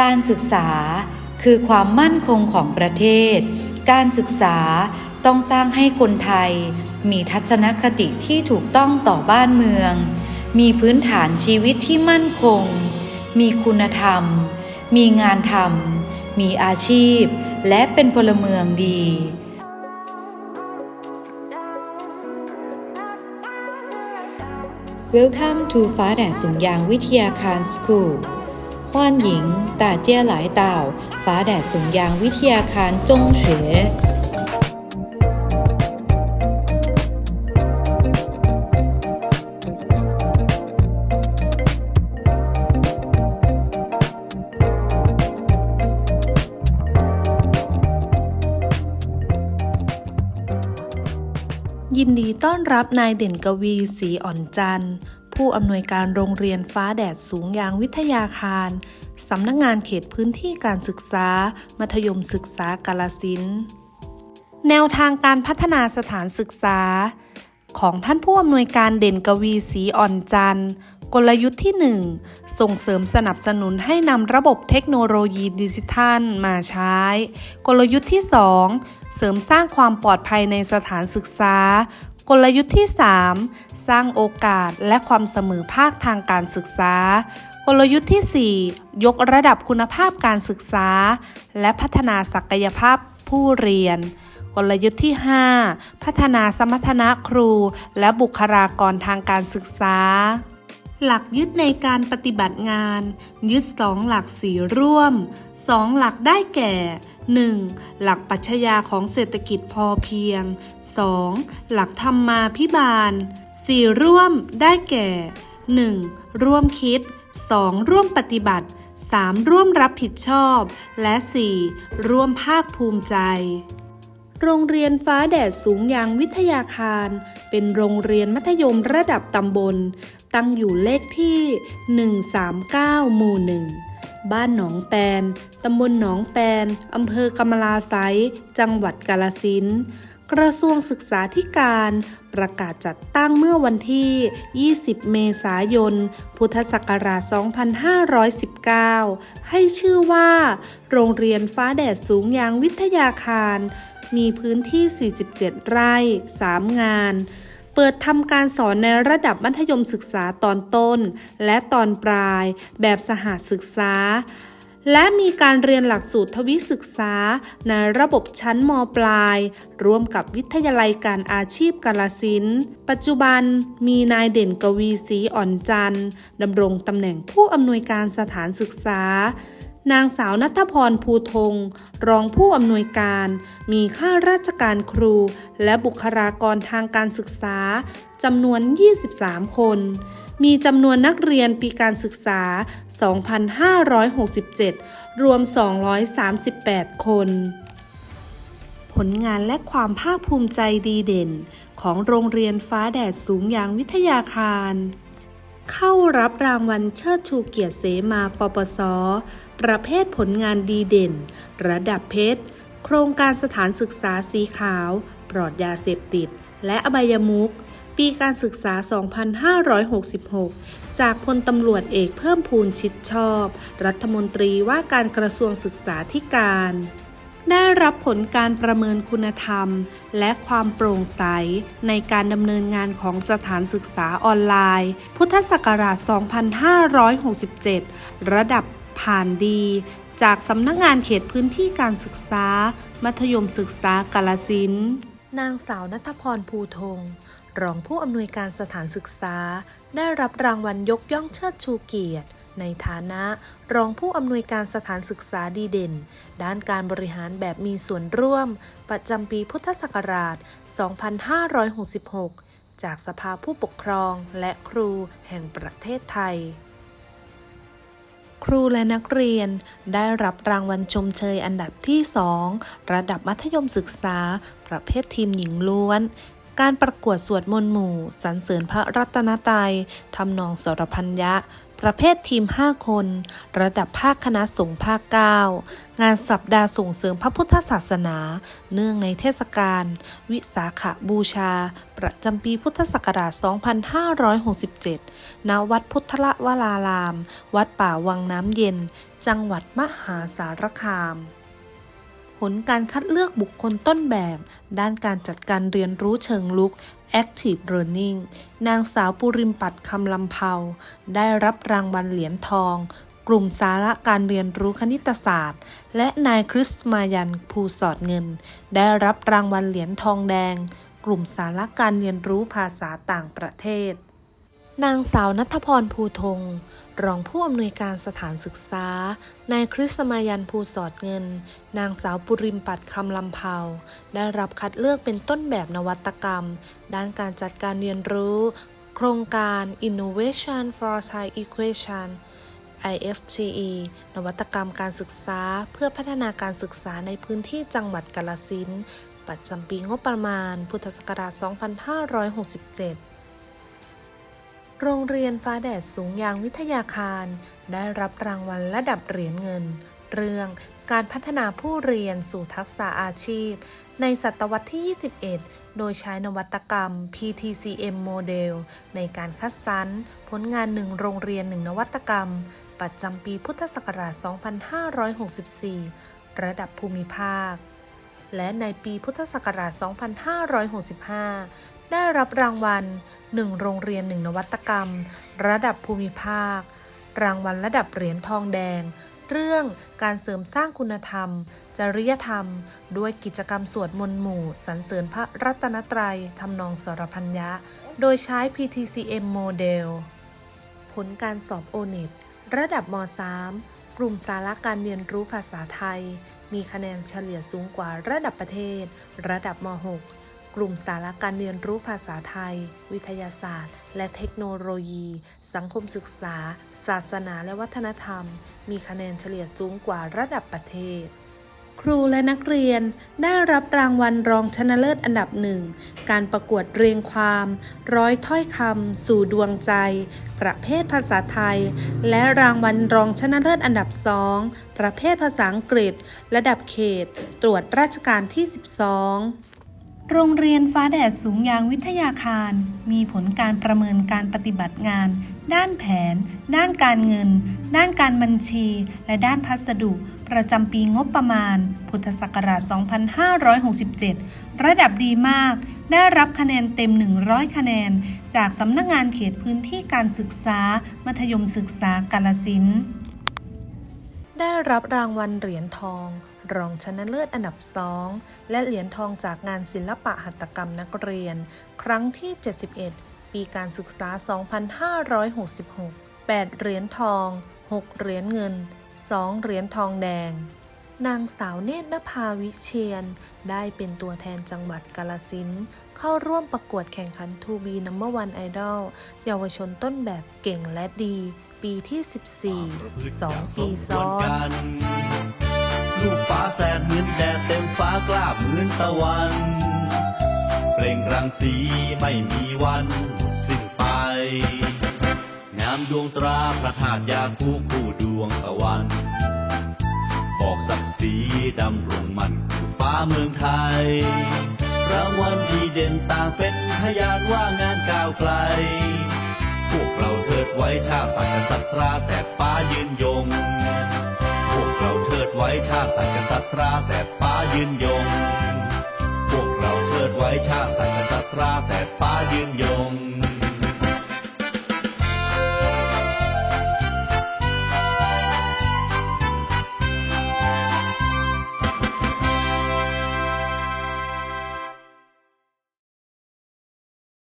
การศึกษาคือความมั่นคงของประเทศ การศึกษาต้องสร้างให้คนไทย มีทัศนคติที่ถูกต้องต่อบ้านเมือง มีพื้นฐานชีวิตที่มั่นคง มีคุณธรรม มีงานทำ มีอาชีพ และเป็นพลเมืองดี Welcome to ฟ้าแดดสุงยางวิทยาคาร School 欢迎大家来到ฟ้าแดดสุงยางวิทยาคาร中学。ยินดีต้อนรับนายเด่นกวีศรีอ่อนจันทร์ ผู้อำนวยการโรงเรียนฟ้าแดดสูงยางวิทยาคาร สำนักงงานเขตพื้นที่การศึกษา มัธยมศึกษากาลสินแนวทางการพัฒนาสถานศึกษา ของท่านผู้อำนวยการเด่นกวีศรีอ่อนจันทร์กลยุทธ์ที่ 1 ส่งเสริมสนับสนุนให้นำระบบเทคโนโลยีดิจิทัลมาใช้ กลยุทธ์ที่ 2 เสริมสร้างความปลอดภัยในสถานศึกษา กลยุทธ์ที่ 3 สร้างโอกาสและความเสมอภาคทางการศึกษา กลยุทธ์ที่ 4 ยกระดับคุณภาพการศึกษา และพัฒนาศักยภาพผู้เรียน กลยุทธ์ที่ 5 พัฒนาสมรรถนะครู และบุคลากรทางการศึกษา หลักยึดในการปฏิบัติงาน ยึด 2 หลักสีร่วม 2 หลักได้แก่ 1. หลักปัชญาของเศรษฐกิจพอเพียง 2. หลักธรรมาพิบาล 4. ร่วมได้แก่ 1. ร่วมคิด 2. ร่วมปฏิบัติ 3. ร่วมรับผิดชอบ และ 4. ร่วมภาคภูมิใจ โรงเรียนฟ้าแดดสูงยางวิทยาคาร เป็นโรงเรียนมัธยมระดับตำบล ตั้งอยู่เลขที่ 139 หมู่ 1 บ้านหนองแปน ตำบลหนองแปน อำเภอกำมะลาไซจังหวัดกาลสินกระทรวงศึกษาธิการประกาศจัดตั้งเมื่อวันที่ 20 เมษายน พุทธศักราช 2519 ให้ชื่อว่า โรงเรียนฟ้าแดดสูงยางวิทยาคาร มีพื้นที่ 47 ไร่ 3 งาน เปิดทำการสอนในระดับมัธยมศึกษาตอนต้น และตอนปลาย แบบสหศึกษา และมีการเรียนหลักสูตรทวิศึกษา ในระบบชั้นมปลาย ร่วมกับวิทยาลัยการอาชีพกาลสินปัจจุบันมีนายเด่นกวีศรีอ่อนจันทร์ดำรงตำแหน่งผู้อำนวยการสถานศึกษา นางสาวนัทพรภูธง รองผู้อำนวยการ มีข้าราชการครู และบุคลากรทางการศึกษาจำนวน 23 คน มีจำนวนนักเรียนปีการศึกษา 2,567 รวม 238 คน ผลงานและความภาคภูมิใจดีเด่น ของโรงเรียนฟ้าแดดสูงยางวิทยาคารเข้ารับรางวัลเชิดชูเกียรติเสมาปปส ประเภทผลงานดีเด่น ระดับเพชร โครงการสถานศึกษาสีขาว ปลอดยาเสพติด และอบายมุขปีการศึกษา 2566 จากพลตำรวจเอกเพิ่มพูนชิดชอบ รัฐมนตรีว่าการกระทรวงศึกษาธิการได้รับผลการประเมินคุณธรรม และความโปร่งใส ในการดำเนินงานของสถานศึกษาออนไลน์ พุทธศักราช 2567 ระดับ ผ่านดี จากสำนักงานเขตพื้นที่การศึกษา มัธยมศึกษากาลสินนางสาวนัทพรภูธงรองผู้อำนวยการสถานศึกษา ได้รับรางวัลยกย่องเชิดชูเกียรติ ในฐานะรองผู้อำนวยการสถานศึกษาดีเด่น ด้านการบริหารแบบมีส่วนร่วม ประจำปีพุทธศักราช 2566 จากสภาผู้ปกครองและครูแห่งประเทศไทย ครูและนักเรียนได้รับรางวัลชมเชยอันดับที่ 2 ระดับมัธยมศึกษา ประเภททีมหญิงล้วน การประกวดสวดมนต์หมู่สรรเสริญพระรัตนตรัยทำนองสรพัญญะ ประเภททีม 5 คน ระดับภาคคณะสงฆ์ภาค 9 งานสัปดาห์ส่งเสริมพระพุทธศาสนา เนื่องในเทศกาลวิสาขบูชา ประจำปีพุทธศักราช 2567 ณ วัดพุทธละวราราม วัดป่าวังน้ำเย็น จังหวัดมหาสารคาม ลการคัดเลือกบุคคลต้นแบบ ด้านการจัดการเรียนรู้เชิงลุก Active Learning นางสาวปุริมปัตคำลำเภาได้รับรางวัลเหรียญทอง กลุ่มสาระการเรียนรู้คณิตศาสตร์ และนายคริสมายันภูสอดเงิน ได้รับรางวัลเหรียญทองแดง กลุ่มสาระการเรียนรู้ภาษาต่างประเทศ นางสาวนัทพรภูธง รองผู้อำนวยการสถานศึกษา นายคริสมายันภูสอดเงิน นางสาวปุริมปัตคำลำเภาได้รับคัดเลือกเป็นต้นแบบนวัตกรรม ด้านการจัดการเรียนรู้ โครงการ Innovation for Thai Equation IFTE นวัตกรรมการศึกษาเพื่อพัฒนาการศึกษาในพื้นที่จังหวัดกาลสินประจำปีงบประมาณ พุทธศักราช 2567 โรงเรียนฟ้าแดดสูงยางวิทยาคาร ได้รับรางวัลระดับเหรียญเงิน เรื่องการพัฒนาผู้เรียนสู่ทักษะอาชีพ ในศตวรรษที่ 21 โดยใช้นวัตกรรม PTCM โมเดล ในการคัดสรรผลงานหนึ่งโรงเรียนหนึ่งนวัตกรรม ประจำปีพุทธศักราช 2564 ระดับภูมิภาคและในปีพุทธศักราช 2565 ได้รับรางวัล 1 โรงเรียน 1 นวัตกรรม ระดับภูมิภาค รางวัลระดับเหรียญทองแดง เรื่องการเสริมสร้างคุณธรรม จริยธรรม ด้วยกิจกรรมสวดมนต์หมู่สรรเสริญพระรัตนตรัยทำนองสรพัญญะ โดยใช้ PTCM โมเดล ผลการสอบโอเน็ตระดับม .3 กลุ่มสาระการเรียนรู้ภาษาไทย มีคะแนนเฉลี่ยสูงกว่าระดับประเทศ ระดับม .6 กลุ่มสาระการเรียนรู้ภาษาไทย วิทยาศาสตร์ และเทคโนโลยี สังคมศึกษา ศาสนาและวัฒนธรรม มีคะแนนเฉลี่ยสูงกว่าระดับประเทศ ครูและนักเรียนได้รับรางวัลรองชนะเลิศอันดับหนึ่ง การประกวดเรียงความ ร้อยถ้อยคำสู่ดวงใจ ประเภทภาษาไทย และรางวัลรองชนะเลิศอันดับสองประเภทภาษาอังกฤษ ระดับเขต ตรวจราชการที่ 12 โรงเรียนฟ้าแดดสูงยางวิทยาคาร มีผลการประเมินการปฏิบัติงาน ด้านแผน ด้านการเงิน ด้านการบัญชี และด้านพัสดุ ประจำปีงบประมาณ พุทธศักราช 2567 ระดับดีมาก ได้รับคะแนนเต็ม 100 คะแนน จากสำนักงานเขตพื้นที่การศึกษา มัธยมศึกษากาลสินได้รับรางวัลเหรียญทอง รองชนะเลิศอันดับ2และเหรียญทองจากงานศิลปะหัตถกรรมนักเรียน ครั้งที่ 71 ปีการศึกษา 2566 8 เหรียญทอง 6 เหรียญเงิน 2 เหรียญทองแดง นางสาวเนตรนภาวิเชียน ได้เป็นตัวแทนจังหวัดกาลสินธุ์เข้าร่วมประกวดแข่งขัน To Be Number One Idol เยาวชนต้นแบบเก่งและดี ปีที่ 14 2 ปีซ้อน ลูกฟ้าแสดเหมือนแดดเต็มฟ้ากล้าเหมือนตะวันเปล่งรังสีไม่มีวันสิ้นไป งามดวงตราพระธาตุยาคูคู่ดวงตะวัน บอกศักดิ์ศรีดำรงมันคู่ฟ้าเมืองไทย รางวัลดีเด่นต่างเป็นพยานว่างานก้าวไกล วกเราเทิดไว้ชาติสักดิ์สัตราแสบฟ้ายืนยง พวกเราเทิดไว้ชาติสักดิ์สัตราแสบฟ้ายืนยง พวกเราเทิดไว้ชาติสักดิ์สัตราแสบฟ้ายืนยง